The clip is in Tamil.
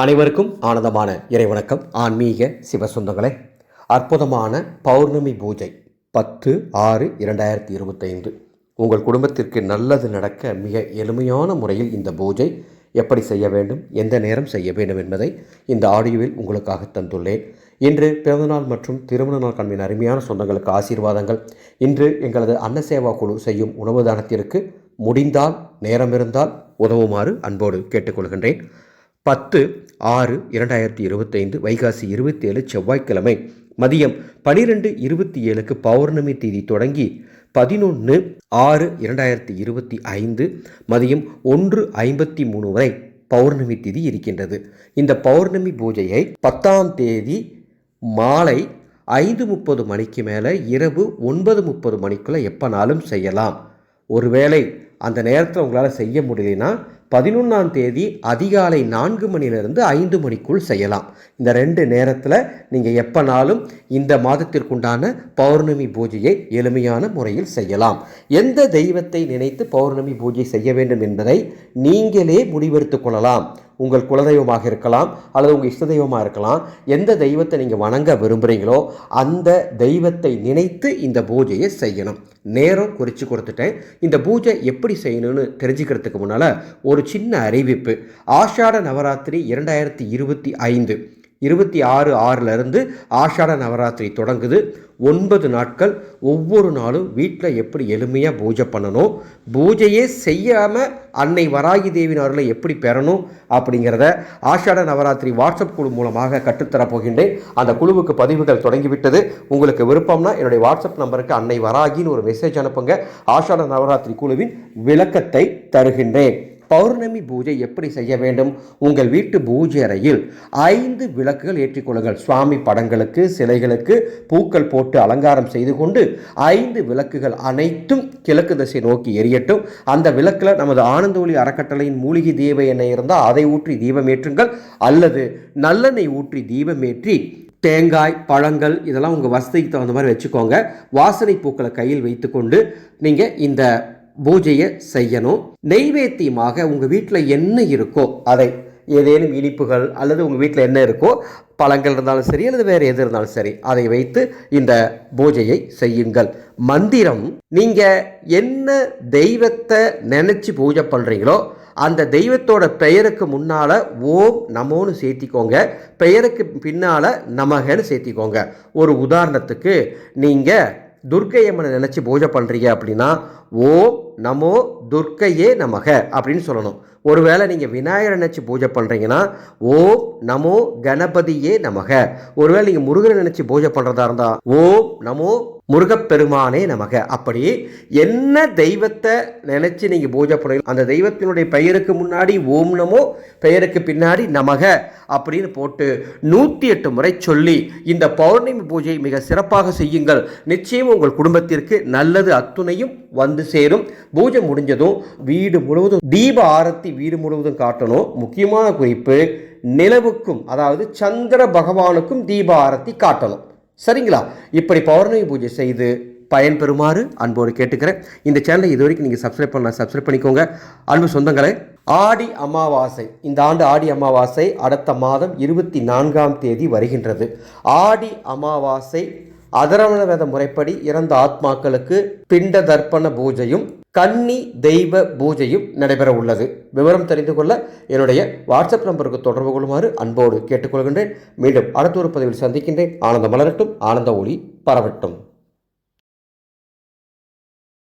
அனைவருக்கும் ஆனந்தமான இறைவணக்கம். ஆன்மீக சிவசுந்தங்களே அற்புதமான பௌர்ணமி பூஜை பத்து ஆறு இரண்டாயிரத்தி இருபத்தைந்து. உங்கள் குடும்பத்திற்கு நல்லது நடக்க மிக எளிமையான முறையில் இந்த பூஜை எப்படி செய்ய வேண்டும் எந்த நேரம் செய்ய வேண்டும் என்பதை இந்த ஆடியோவில் உங்களுக்காக தந்துள்ளேன். இன்று பிறந்தநாள் மற்றும் திருமண நாள் காண்பின் அருமையான சொந்தங்களுக்கு ஆசீர்வாதங்கள். இன்று எங்களது அன்னசேவா குழு செய்யும் உணவு தானத்திற்கு முடிந்தால் நேரம் இருந்தால் உதவுமாறு அன்போடு கேட்டுக்கொள்கின்றேன். பத்து ஆறு இரண்டாயிரத்தி இருபத்தைந்து வைகாசி இருபத்தி ஏழு செவ்வாய்க்கிழமை. மதியம் பனிரெண்டு இருபத்தி ஏழுக்கு பௌர்ணமி தேதி தொடங்கி பதினொன்று ஆறு இரண்டாயிரத்தி இருபத்தி ஐந்து மதியம் ஒன்று ஐம்பத்தி மூணு வரை பௌர்ணமி திதி இருக்கின்றது. இந்த பௌர்ணமி பூஜையை பத்தாம் தேதி மாலை ஐந்து முப்பது மணிக்கு மேலே இரவு ஒன்பது முப்பது மணிக்குள்ளே எப்போனாலும் செய்யலாம். ஒருவேளை அந்த நேரத்தில் உங்களால் செய்ய முடியலனா பதினொன்றாம் தேதி அதிகாலை நான்கு மணிலிருந்து ஐந்து மணிக்குள் செய்யலாம். இந்த ரெண்டு நேரத்தில் நீங்கள் எப்போனாலும் இந்த மாதத்திற்குண்டான பௌர்ணமி பூஜையை எளிமையான முறையில் செய்யலாம். எந்த தெய்வத்தை நினைத்து பௌர்ணமி பூஜை செய்ய வேண்டும் என்பதை நீங்களே முடிவெடுத்து கொள்ளலாம். உங்கள் குலதெய்வமாக இருக்கலாம் அல்லது உங்கள் இஷ்ட தெய்வமாக இருக்கலாம். எந்த தெய்வத்தை நீங்கள் வணங்க விரும்புகிறீங்களோ அந்த தெய்வத்தை நினைத்து இந்த பூஜையை செய்யணும். நேரம் குறித்து கொடுத்துட்டேன். இந்த பூஜை எப்படி செய்யணும்னு தெரிஞ்சுக்கிறதுக்கு முன்னால் ஒரு சின்ன அறிவிப்பு. ஆஷாட நவராத்திரி இரண்டாயிரத்தி இருபத்தி ஐந்து. இருபத்தி ஆறு ஆறிலிருந்து ஆஷாட நவராத்திரி தொடங்குது. ஒன்பது நாட்கள் ஒவ்வொரு நாளும் வீட்டில் எப்படி எளிமையாக பூஜை பண்ணணும் பூஜையே செய்யாமல் அன்னை வராகி தேவியின் அருளை எப்படி பெறணும் அப்படிங்கிறத ஆஷாட நவராத்திரி வாட்ஸ்அப் குழு மூலமாக கற்றுத்தரப் போகின்றேன். அந்த குழுவுக்கு பதிவுகள் தொடங்கிவிட்டது. உங்களுக்கு விருப்பம்னா என்னுடைய வாட்ஸ்அப் நம்பருக்கு அன்னை வராகின்னு ஒரு மெசேஜ் அனுப்புங்க. ஆஷாட நவராத்திரி குழுவின் விளக்கத்தை தருகின்றேன். பௌர்ணமி பூஜை எப்படி செய்ய வேண்டும்? உங்கள் வீட்டு பூஜை அறையில் ஐந்து விளக்குகள் ஏற்றிக்கொள்ளுங்கள் சுவாமி படங்களுக்கு சிலைகளுக்கு பூக்கள் போட்டு அலங்காரம் செய்து கொண்டு ஐந்து விளக்குகள் அனைத்தும் கிழக்கு திசை நோக்கி எரியட்டும். அந்த விளக்கில் நமது ஆனந்த ஒளி அறக்கட்டளையின் மூலிகை தீப எண்ணெய் இருந்தால் அதை ஊற்றி தீபம் ஏற்றுங்கள். அல்லது நல்லெண்ணெய் ஊற்றி தீபம் ஏற்றி தேங்காய் பழங்கள் இதெல்லாம் உங்கள் வசதிக்கு தகுந்த மாதிரி வச்சுக்கோங்க. வாசனை பூக்களை கையில் வைத்துக்கொண்டு நீங்கள் இந்த பூஜையை செய்யணும். நெய்வேத்தியமாக உங்கள் வீட்டில் என்ன இருக்கோ அதை ஏதேனும் இனிப்புகள் அல்லது உங்கள் வீட்டில் என்ன இருக்கோ பழங்கள் இருந்தாலும் சரி அல்லது வேறு எது இருந்தாலும் சரி அதை வைத்து இந்த பூஜையை செய்யுங்கள். மந்திரம் நீங்கள் என்ன தெய்வத்தை நினச்சி பூஜை பண்ணுறீங்களோ அந்த தெய்வத்தோட பெயருக்கு முன்னால் ஓம் நமோன்னு சேர்த்திக்கோங்க. பெயருக்கு பின்னால் நமகன்னு சேர்த்திக்கோங்க. ஒரு உதாரணத்துக்கு நீங்கள் துர்க்கை அம்மனை நினச்சி பூஜை பண்ணுறீங்க அப்படின்னா ஓ நமோ துர்க்கையே நமக அப்படின்னு சொல்லணும். ஒருவேளை நீங்கள் விநாயகரை நினச்சி பூஜை பண்ணுறீங்கன்னா ஓ நமோ கணபதியே நமக. ஒருவேளை நீங்கள் முருகனை நினச்சி பூஜை பண்ணுறதா இருந்தால் ஓம் நமோ முருகப்பெருமானே நமக. அப்படி என்ன தெய்வத்தை நினச்சி நீங்கள் பூஜை பண்ணுறீங்க அந்த தெய்வத்தினுடைய பெயருக்கு முன்னாடி ஓம் நமோ பெயருக்கு பின்னாடி நமக அப்படின்னு போட்டு நூற்றி எட்டு முறை சொல்லி இந்த பௌர்ணமி பூஜை மிக சிறப்பாக செய்யுங்கள். நிச்சயம் உங்கள் குடும்பத்திற்கு நல்லது அத்துணையும் வந்து சேரும். பூஜை முடிஞ்சதும் வீடு முழுவதும் தீப ஆரத்தி வீடு முழுவதும் காட்டணும். முக்கியமான குறிப்பு நிலவுக்கும் அதாவது சந்திர பகவானுக்கும் தீப ஆரத்தி காட்டணும். சரிங்களா? இப்படி பௌர்ணமி பூஜை செய்து பயன்பெறுமாறு அன்போடு கேட்டுக்கிறேன். இந்த சேனலை இது வரைக்கும் நீங்கள் சப்ஸ்கிரைப் பண்ணலாம் சப்ஸ்கிரைப் பண்ணிக்கோங்க. அன்பு சொந்தங்களே ஆடி அமாவாசை. இந்த ஆண்டு ஆடி அமாவாசை அடுத்த மாதம் இருபத்தி நான்காம் தேதி வருகின்றது. ஆடி அமாவாசை அதரவண வேத முறைப்படி இறந்த ஆத்மாக்களுக்கு பிண்ட தர்ப்பண பூஜையும் கன்னி தெய்வ பூஜையும் நடைபெற உள்ளது விவரம் தெரிந்து கொள்ள என்னுடைய வாட்ஸ்அப் நம்பருக்கு தொடர்பு கொள்ளுமாறு அன்போடு கேட்டுக்கொள்கின்றேன். மீண்டும் அடுத்த ஒரு பதிவில் சந்திக்கின்றேன். ஆனந்த மலரட்டும் ஆனந்த ஒளி பரவட்டும்.